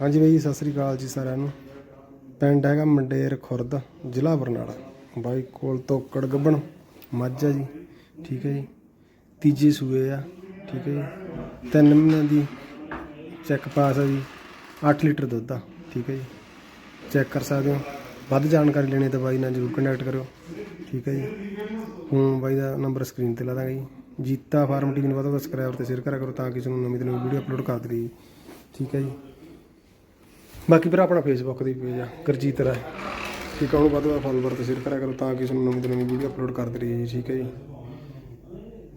ਹਾਂਜੀ ਬਾਈ ਸਤਿ ਸ੍ਰੀ ਅਕਾਲ ਜੀ ਸਾਰਿਆਂ ਨੂੰ। ਪਿੰਡ ਹੈਗਾ ਮੰਡੇਰ ਖੁਰਦ, ਜ਼ਿਲ੍ਹਾ ਬਰਨਾਲਾ। ਬਾਈ ਕੋਲ ਤੋਕੜ ਗੱਬਣ, ਮੱਝ ਆ ਜੀ, ਠੀਕ ਹੈ ਜੀ। ਤੀਜੇ ਸੂਏ ਆ, ਠੀਕ ਹੈ ਜੀ। ਤਿੰਨ ਮਹੀਨਿਆਂ ਦੀ ਚੈੱਕ ਪਾਸ ਆ ਜੀ 8 ਲੀਟਰ ਦੁੱਧ ਆ, ਠੀਕ ਹੈ ਜੀ। ਚੈੱਕ ਕਰ ਸਕਦੇ ਹੋ। ਵੱਧ ਜਾਣਕਾਰੀ ਲੈਣੀ ਤਾਂ ਬਾਈ ਨਾਲ ਜਰੂਰ ਕੰਟੈਕਟ ਕਰਿਓ, ਠੀਕ ਹੈ ਜੀ। ਹੁਣ ਬਾਈ ਦਾ ਨੰਬਰ ਸਕਰੀਨ ਤੇ ਲਾ ਦਾਂਗੇ ਜੀ। ਜੀਤਾ ਫਾਰਮ ਟੀਵੀ ਨੂੰ ਵੱਧ ਤੋਂ ਸਬਸਕ੍ਰਾਈਬ ਤੇ ਸ਼ੇਅਰ ਕਰਿਆ ਕਰੋ ਤਾਂ ਕਿ ਤੁਹਾਨੂੰ ਨਵੀਂ ਤੋਂ ਨਵੀਂ ਵੀਡੀਓ ਅਪਲੋਡ ਕਰ ਦਈਏ ਠੀਕ ਹੈ ਜੀ। ਬਾਕੀ ਭਰਾ ਆਪਣਾ ਫੇਸਬੁੱਕ ਦੀ ਪੇਜ ਆ ਗੁਰਜੀਤ ਰਾਏ। ਠੀਕ ਆ ਉਹਨੂੰ ਵੱਧ ਵੱਧ ਫੋਲੋਵਰ ਤੇ ਸ਼ੇਅਰ ਕਰਿਆ ਕਰੋ ਤਾਂ ਕਿ ਤੁਹਾਨੂੰ ਨਵੀਂ ਤੋਂ ਨਵੀਂ ਵੀਡੀਓ ਅਪਲੋਡ ਕਰ ਦਈਏ ਜੀ ਠੀਕ ਹੈ ਜੀ।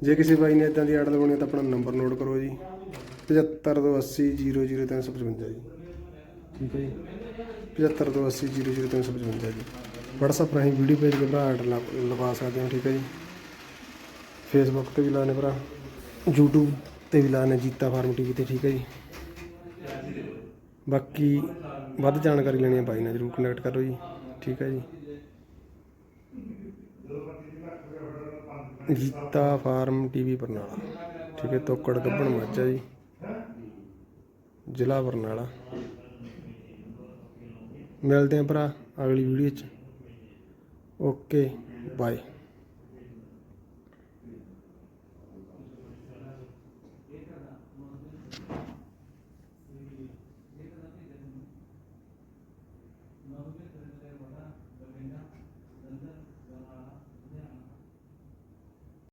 ਜੇ ਕਿਸੇ ਬਾਈ ਨੇ ਇਦਾਂ ਦੀ ਐਡ ਲਗਾਉਣੀ ਹੈ ਤਾਂ ਆਪਣਾ ਨੰਬਰ ਨੋਟ ਕਰੋ ਜੀ। 7580 00355 ਜੀ। ਠੀਕ ਹੈ ਜੀ। 7580 00355 ਜੀ। WhatsApp ਰਾਹੀਂ ਵੀਡੀਓ ਭੇਜ ਕੇ ਭਰਾ ਐਡ ਲਗਾ ਸਕਦੇ ਹੋ ਠੀਕ ਹੈ ਜੀ। ਫੇਸਬੁੱਕ ਤੇ ਵੀ ਲਾਣੇ ਭਰਾ। YouTube ਤੇ ਵੀ ਲਾਣੇ ਜੀਤਾ ਫਾਰਮ ਟੀਵੀ ਤੇ ਠੀਕ ਹੈ ਜੀ। ਬਾਕੀ ਵੱਧ ਜਾਣਕਾਰੀ ਲੈਣੀ ਹੈ ਬਾਈ ਨਾਲ, ਜਰੂਰ ਕਨੈਕਟ ਕਰੋ ਜੀ। ਠੀਕ ਹੈ ਜੀ। Jeeta farm TV Barnala. ਠੀਕ ਹੈ ਤੋਕੜ ਗੱਬਣ ਮੱਝਾ ਜੀ। ਜ਼ਿਲ੍ਹਾ ਬਰਨਾਲਾ। ਮਿਲਦੇ ਹਾਂ ਭਰਾ ਅਗਲੀ ਵੀਡੀਓ 'ਚ। Okay, bye.